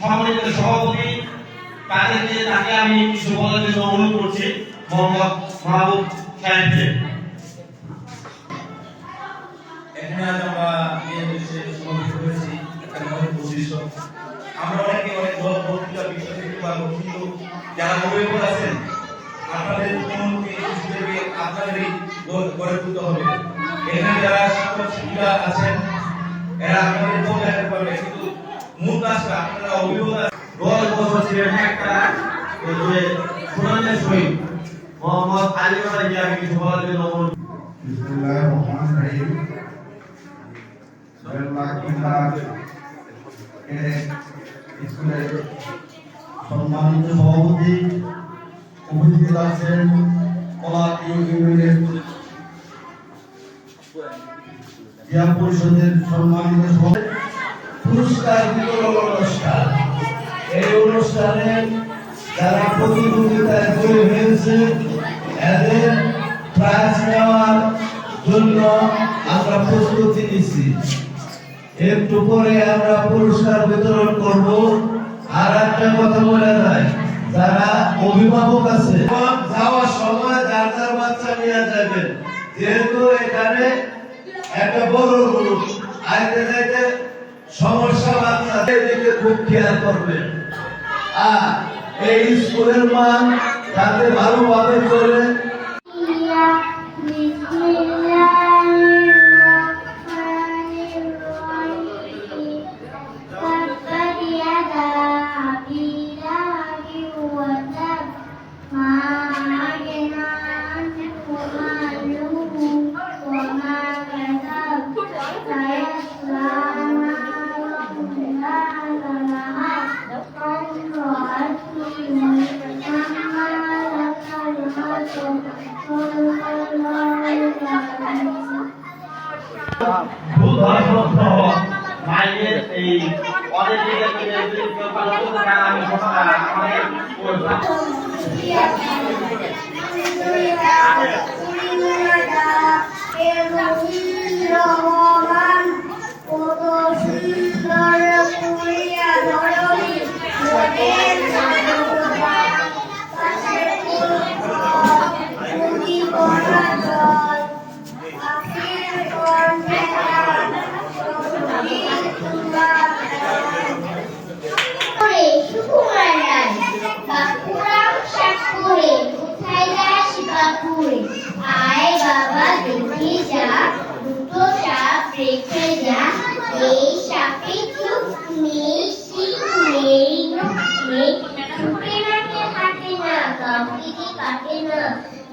সম্মানিত সভাপতি তাদেরকে তাকে আমি জন্য অনুরোধ করছি, মোহাম্মদ মাহবুব এখানে আজ আমরা হয়েছি, এখানে আমরা অনেকে অনেক দেখতে পারব কিন্তু যারা অভিভাবক আছেন, আপনাদের সম্মুখে হিসেবে আপনাদেরই গড়ে তুলতে হবে। এখানে যারা শিক্ষক শিক্ষিকা আছেন, এরা আপনাদের বলে রাখতে পারবে কিন্তু মূল কাজটা আপনারা আছেন। গত বছর ছিলেন একটা যে সুনামের শহীদ, মোহাম্মদ আলী মারাকে আমি কিছু বলার জন্য অনুরোধ বিসমুল্লাহির সম্মানিত সভাপতি উপস্থিত আছেন কলা পরিষদের সম্মানিত সভাপতি। পুরস্কার বিতরণ অনুষ্ঠান। এই অনুষ্ঠানে যারা প্রতিযোগিতায় জয়ী হয়েছে, এদের প্রাইজ নেওয়ার জন্য আমরা প্রস্তুতি নিচ্ছি একটু পরে আমরা পুরস্কার বিতরণ করব। আর একটা কথা বলে যায়, যারা অভিভাবক আছে, যাওয়ার সময় যার যার বাচ্চা নিয়ে যাবেন যেহেতু এখানে একটা বড় গ্রুপ আইতে যাইতে সমস্যা বাচ্চাদের দিকে খুব খেয়াল করবেন আর এই স্কুলের মান যাতে ভালোভাবে চলে। মাইকের এই অনেক আমাদের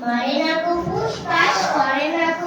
মারে না কো ফুসফাস করে না কো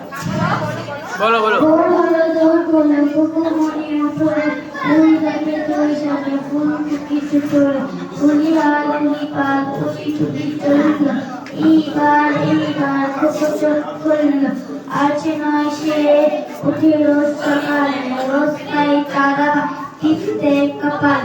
বলো বলো ভোর হলো দোর গোলা কুকুর মনে উপরে ফুল দেখে তুই সামনে ফুল কিছু তোলে ফুলি আর ফুলি পাল ফুলি ফুলি চলল এইবার এইবার কুকুর চোখ করল আছে নয় সে উঠে রোজ সকালে রোজ তাই তারা টিপতে কপাল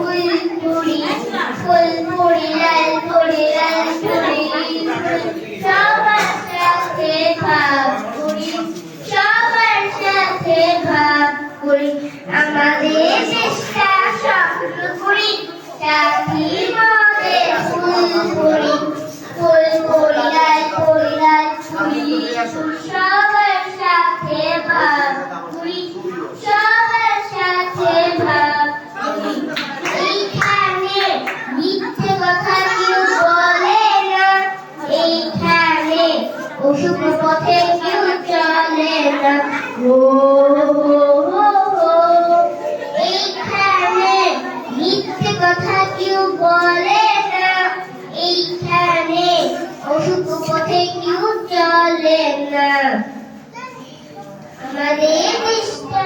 অশুভ পথে কেউ চলে না আমাদের দেশটা